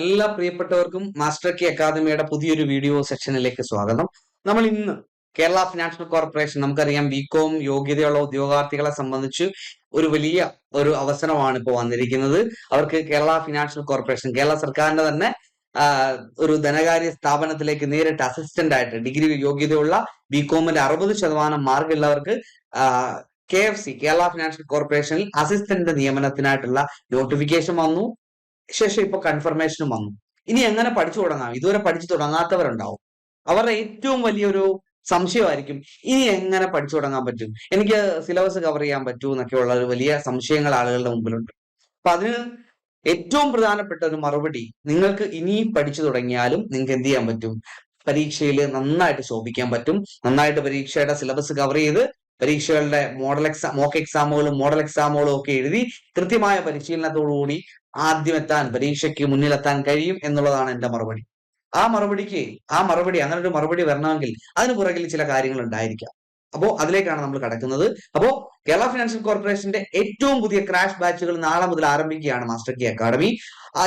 എല്ലാ പ്രിയപ്പെട്ടവർക്കും മാസ്റ്റർ കി അക്കാദമിയുടെ പുതിയൊരു വീഡിയോ സെക്ഷനിലേക്ക് സ്വാഗതം. നമ്മൾ ഇന്ന് കേരള ഫിനാൻഷ്യൽ കോർപ്പറേഷൻ നമുക്കറിയാം ബികോം യോഗ്യതയുള്ള ഉദ്യോഗാർത്ഥികളെ സംബന്ധിച്ച് ഒരു വലിയ ഒരു അവസരമാണ് ഇപ്പോൾ വന്നിരിക്കുന്നത്. അവർക്ക് കേരള ഫിനാൻഷ്യൽ കോർപ്പറേഷൻ കേരള സർക്കാരിന്റെ തന്നെ ഒരു ധനകാര്യ സ്ഥാപനത്തിലേക്ക് നേരിട്ട് അസിസ്റ്റന്റ് ആയിട്ട് ഡിഗ്രി യോഗ്യതയുള്ള ബികോമിന്റെ അറുപത് ശതമാനം മാർക്കുള്ളവർക്ക് K F C Kerala financial കോർപ്പറേഷനിൽ അസിസ്റ്റന്റ് നിയമനത്തിനായിട്ടുള്ള നോട്ടിഫിക്കേഷൻ വന്നു. ശേഷം ഇപ്പൊ കൺഫർമേഷനും വന്നു. ഇനി എങ്ങനെ പഠിച്ചു തുടങ്ങാം? ഇതുവരെ പഠിച്ചു തുടങ്ങാത്തവരുണ്ടാവും. അവരുടെ ഏറ്റവും വലിയൊരു സംശയമായിരിക്കും ഇനി എങ്ങനെ പഠിച്ചു തുടങ്ങാൻ പറ്റും? എനിക്ക് സിലബസ് കവർ ചെയ്യാൻ പറ്റൂ എന്നൊക്കെയുള്ള ഒരു വലിയ സംശയങ്ങൾ ആളുകളുടെ മുമ്പിലുണ്ട്. അപ്പൊ അതിന് ഏറ്റവും പ്രധാനപ്പെട്ട ഒരു മറുപടി നിങ്ങൾക്ക് ഇനി പഠിച്ചു തുടങ്ങിയാലും നിങ്ങൾക്ക് എന്ത് ചെയ്യാൻ പറ്റും? പരീക്ഷയിൽ നന്നായിട്ട് ശോഭിക്കാൻ പറ്റും. നന്നായിട്ട് പരീക്ഷയുടെ സിലബസ് കവർ ചെയ്ത് പരീക്ഷകളുടെ മോഡൽ എക്സാം മോക്ക് എക്സാമുകളും മോഡൽ എക്സാമുകളും ഒക്കെ എഴുതി കൃത്യമായ പരിശീലനത്തോടുകൂടി ആദ്യം എത്താൻ പരീക്ഷയ്ക്ക് മുന്നിലെത്താൻ കഴിയും എന്നുള്ളതാണ് എന്റെ മറുപടി. ആ മറുപടിക്ക് ആ മറുപടി അങ്ങനെ ഒരു മറുപടി വരണമെങ്കിൽ അതിന് പുറകിൽ ചില കാര്യങ്ങൾ ഉണ്ടായിരിക്കാം. അപ്പോ അതിലേക്കാണ് നമ്മൾ കടക്കുന്നത്. അപ്പോ കേരള ഫിനാൻഷ്യൽ കോർപ്പറേഷന്റെ ഏറ്റവും പുതിയ ക്രാഷ് ബാച്ചുകൾ നാളെ മുതൽ ആരംഭിക്കുകയാണ് മാസ്റ്റർ കി അക്കാഡമി.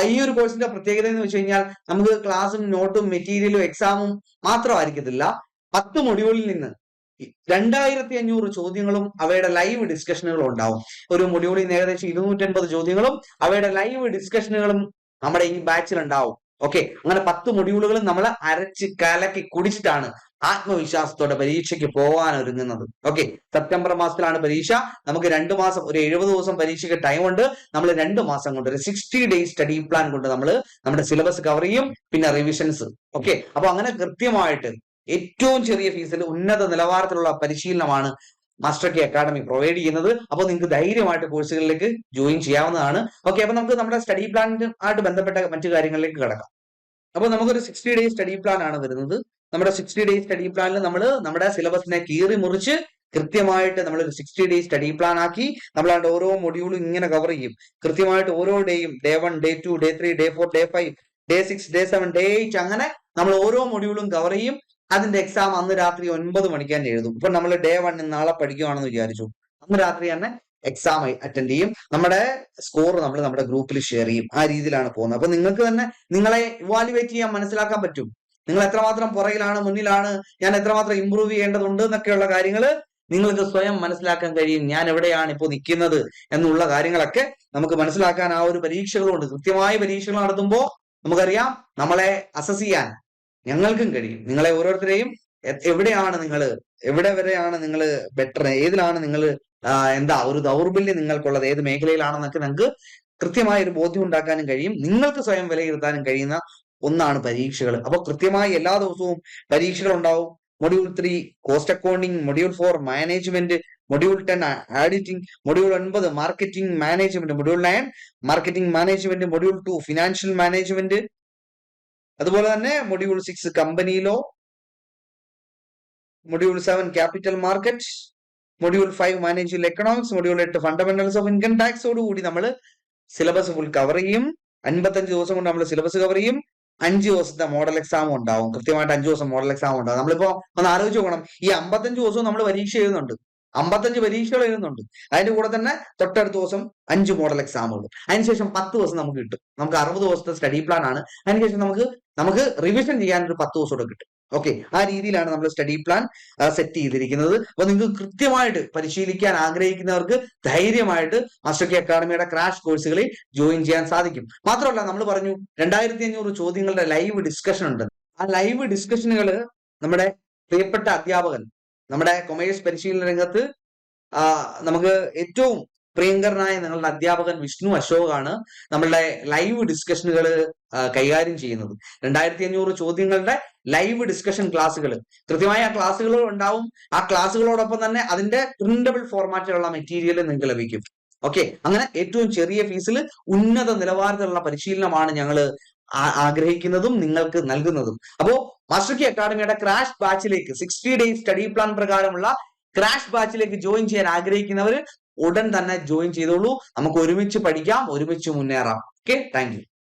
ഈ ഒരു കോഴ്സിന്റെ പ്രത്യേകത എന്ന് വെച്ച് കഴിഞ്ഞാൽ നമുക്ക് ക്ലാസും നോട്ടും മെറ്റീരിയലും എക്സാമും മാത്രമായിരിക്കത്തില്ല. പത്ത് മൊഡ്യൂളിൽ നിന്ന് രണ്ടായിരത്തി അഞ്ഞൂറ് ചോദ്യങ്ങളും അവയുടെ ലൈവ് ഡിസ്കഷനുകളും ഉണ്ടാവും. ഒരു മൊഡ്യൂളിൽ നിന്ന് ഏകദേശം ഇരുന്നൂറ്റൻപത് ചോദ്യങ്ങളും അവയുടെ ലൈവ് ഡിസ്കഷനുകളും നമ്മുടെ ഈ ബാച്ചിൽ ഉണ്ടാവും. ഓക്കെ അങ്ങനെ പത്ത് മൊഡ്യൂളുകളും നമ്മൾ അരച്ച് കലക്കി കുടിച്ചിട്ടാണ് ആത്മവിശ്വാസത്തോടെ പരീക്ഷയ്ക്ക് പോകാൻ ഒരുങ്ങുന്നത്. ഓക്കെ സെപ്റ്റംബർ മാസത്തിലാണ് പരീക്ഷ. നമുക്ക് രണ്ട് മാസം ഒരു എഴുപത് ദിവസം പരീക്ഷയ്ക്ക് ടൈം ഉണ്ട്. നമ്മൾ രണ്ട് മാസം കൊണ്ട് ഒരു സിക്സ്റ്റി ഡേയ്സ് സ്റ്റഡി പ്ലാൻ കൊണ്ട് നമ്മൾ നമ്മുടെ സിലബസ് കവർ ചെയ്യും പിന്നെ റിവിഷൻസ് ഓക്കെ അപ്പൊ അങ്ങനെ കൃത്യമായിട്ട് ഏറ്റവും ചെറിയ ഫീസിൽ ഉന്നത നിലവാരത്തിലുള്ള പരിശീലനമാണ് മാസ്റ്റർ കെ അക്കാഡമി പ്രൊവൈഡ് ചെയ്യുന്നത്. അപ്പോൾ നിങ്ങൾക്ക് ധൈര്യമായിട്ട് കോഴ്സുകളിലേക്ക് ജോയിൻ ചെയ്യാവുന്നതാണ്. ഓക്കെ അപ്പോൾ നമുക്ക് നമ്മുടെ സ്റ്റഡി പ്ലാൻ ആയിട്ട് ബന്ധപ്പെട്ട മറ്റു കാര്യങ്ങളിലേക്ക് കിടക്കാം. അപ്പോൾ നമുക്കൊരു സിക്സ്റ്റി ഡേ സ്റ്റഡി പ്ലാൻ ആണ് വരുന്നത്. നമ്മുടെ സിക്സ്റ്റി ഡേ സ്റ്റഡി പ്ലാനിൽ നമ്മൾ നമ്മുടെ സിലബസിനെ കീറി മുറിച്ച് കൃത്യമായിട്ട് നമ്മൾ ഒരു സിക്സ്റ്റി ഡേ സ്റ്റഡി പ്ലാൻ ആക്കി നമ്മളാണ്ട് ഓരോ മൊഡ്യൂളും ഇങ്ങനെ കവർ ചെയ്യും. കൃത്യമായിട്ട് ഓരോ ഡേയും day one day two day three day four day five day six day seven day eight അങ്ങനെ നമ്മൾ ഓരോ മൊഡ്യൂളും കവർ ചെയ്യും. അതിന്റെ എക്സാം അന്ന് രാത്രി ഒൻപത് മണിക്ക് തന്നെ എഴുതും. ഇപ്പൊ നമ്മൾ ഡേ വൺ നാളെ പഠിക്കുവാണെന്ന് വിചാരിച്ചു. അന്ന് രാത്രി തന്നെ എക്സാം അറ്റൻഡ് ചെയ്യും. നമ്മുടെ സ്കോർ നമ്മൾ നമ്മുടെ ഗ്രൂപ്പിൽ ഷെയർ ചെയ്യും. ആ രീതിയിലാണ് പോകുന്നത്. അപ്പൊ നിങ്ങൾക്ക് തന്നെ നിങ്ങളെ ഇവാലുവേറ്റ് ചെയ്യാൻ മനസ്സിലാക്കാൻ പറ്റും. നിങ്ങൾ എത്രമാത്രം പുറകിലാണ് മുന്നിലാണ് ഞാൻ എത്രമാത്രം ഇമ്പ്രൂവ് ചെയ്യേണ്ടതുണ്ട് എന്നൊക്കെയുള്ള കാര്യങ്ങൾ നിങ്ങൾക്ക് സ്വയം മനസ്സിലാക്കാൻ കഴിയും. ഞാൻ എവിടെയാണ് ഇപ്പോൾ നിൽക്കുന്നത് എന്നുള്ള കാര്യങ്ങളൊക്കെ നമുക്ക് മനസ്സിലാക്കാൻ ആ ഒരു പരീക്ഷകളുണ്ട്. കൃത്യമായ പരീക്ഷകൾ നടത്തുമ്പോൾ നമുക്കറിയാം നമ്മളെ അസസ് ചെയ്യാൻ ഞങ്ങൾക്കും കഴിയും. നിങ്ങളെ ഓരോരുത്തരെയും എവിടെയാണ് നിങ്ങൾ എവിടെ വരെയാണ് നിങ്ങൾ ബെറ്റർ ഏതിലാണ് നിങ്ങൾ എന്താ ഒരു ദൗർബല്യം നിങ്ങൾക്കുള്ളത് ഏത് മേഖലയിലാണെന്നൊക്കെ നിങ്ങൾക്ക് കൃത്യമായ ഒരു ബോധ്യം ഉണ്ടാക്കാനും കഴിയും. നിങ്ങൾക്ക് സ്വയം വിലയിരുത്താനും കഴിയുന്ന ഒന്നാണ് പരീക്ഷകൾ അപ്പോൾ കൃത്യമായി എല്ലാ ദിവസവും പരീക്ഷകൾ ഉണ്ടാവും module three cost accounting module four management module ten auditing module ഒൻപത് marketing management module nine marketing management module two financial management അതുപോലെ തന്നെ module six കമ്പനിയിലോ module seven capital market module five management economics module എട്ട് fundamentals of income ടാക്സോട് കൂടി നമ്മൾ syllabus full cover ചെയ്യും. അൻപത്തഞ്ച് ദിവസം കൊണ്ട് നമ്മൾ സിലബസ് കവർ ചെയ്യും. അഞ്ച് ദിവസത്തെ മോഡൽ എക്സാം ഉണ്ടാവും. കൃത്യമായിട്ട് അഞ്ച് ദിവസം മോഡൽ എക്സാം ഉണ്ടാവും. നമ്മളിപ്പോ ഒന്ന് ആലോചിച്ച് നോക്കണം. ഈ അമ്പത്തഞ്ച് ദിവസവും നമ്മൾ പരീക്ഷ എഴുതുന്നുണ്ട്. അമ്പത്തഞ്ച് പരീക്ഷകൾ എഴുതുന്നുണ്ട്. അതിന്റെ കൂടെ തന്നെ തൊട്ടടുത്ത ദിവസം അഞ്ച് മോഡൽ എക്സാമുകൾ അതിനുശേഷം പത്ത് ദിവസം നമുക്ക് കിട്ടും. നമുക്ക് അറുപത് ദിവസത്തെ സ്റ്റഡി പ്ലാൻ ആണ്. അതിനുശേഷം നമുക്ക് നമുക്ക് റിവിഷൻ ചെയ്യാൻ ഒരു പത്ത് ദിവസം കൂടെ കിട്ടും. ഓക്കെ ആ രീതിയിലാണ് നമ്മൾ സ്റ്റഡി പ്ലാൻ സെറ്റ് ചെയ്തിരിക്കുന്നത്. അപ്പൊ നിങ്ങൾക്ക് കൃത്യമായിട്ട് പരിശീലിക്കാൻ ആഗ്രഹിക്കുന്നവർക്ക് ധൈര്യമായിട്ട് മാസ്റ്റർ അക്കാദമിയുടെ ക്രാഷ് കോഴ്സുകളിൽ ജോയിൻ ചെയ്യാൻ സാധിക്കും. മാത്രമല്ല നമ്മൾ പറഞ്ഞു രണ്ടായിരത്തി അഞ്ഞൂറ് ചോദ്യങ്ങളുടെ ലൈവ് ഡിസ്കഷൻ ഉണ്ട്. ആ ലൈവ് ഡിസ്കഷനുകൾ നമ്മുടെ പ്രിയപ്പെട്ട അധ്യാപകൻ നമ്മുടെ കൊമേഴ്സ് പരിശീലന രംഗത്ത് നമുക്ക് ഏറ്റവും പ്രിയങ്കരനായ നിങ്ങളുടെ അധ്യാപകൻ വിഷ്ണു അശോകാണ് നമ്മളുടെ ലൈവ് ഡിസ്കഷനുകൾ കൈകാര്യം ചെയ്യുന്നത്. രണ്ടായിരത്തി അഞ്ഞൂറ് ചോദ്യങ്ങളുടെ ലൈവ് ഡിസ്കഷൻ ക്ലാസ്സുകൾ കൃത്യമായ ആ ക്ലാസ്സുകൾ ഉണ്ടാവും. ആ ക്ലാസ്സുകളോടൊപ്പം തന്നെ അതിന്റെ പ്രിന്റബിൾ ഫോർമാറ്റിലുള്ള മെറ്റീരിയൽ നിങ്ങൾക്ക് ലഭിക്കും. ഓക്കെ അങ്ങനെ ഏറ്റവും ചെറിയ ഫീസിൽ ഉന്നത നിലവാരത്തിലുള്ള പരിശീലനമാണ് ഞങ്ങൾ ആഗ്രഹിക്കുന്നതും നിങ്ങൾക്ക് നൽകുന്നതും. അപ്പോ മാസ്റ്റർ കി അക്കാഡമിയുടെ ക്രാഷ് ബാച്ചിലേക്ക് സിക്സ്റ്റി ഡേയ്സ് സ്റ്റഡി പ്ലാൻ പ്രകാരമുള്ള ക്രാഷ് ബാച്ചിലേക്ക് ജോയിൻ ചെയ്യാൻ ആഗ്രഹിക്കുന്നവർ ഉടൻ തന്നെ ജോയിൻ ചെയ്തോളൂ. നമുക്ക് ഒരുമിച്ച് പഠിക്കാം ഒരുമിച്ച് മുന്നേറാം. Okay thank